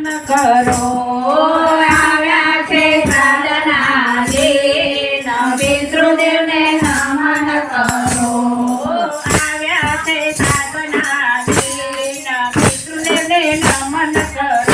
નમન કરો. આવ્યા છે સાધનાજી પિતૃદેવને નમન કરો. આવ્યા છે સાધનાજી પિતૃદેવને નમન કરો.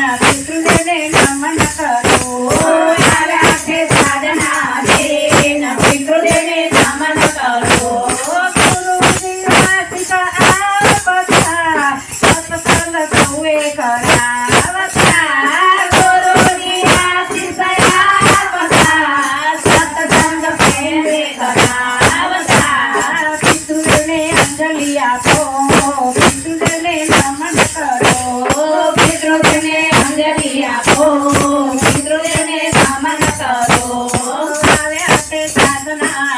સાધના વિષ્ણુને નમન કરો આરાધે સાધના દેન વિષ્ણુને નમન કરો ગુરુજી વાસિક આવતા સત્સંગ સૌએ કરાવતા ગુરુજી વાસિક આવતા સત્સંગ સૌએ કરાવતા વિષ્ણુને અંજલિ આપો વિષ્ણુને નમન કરો. na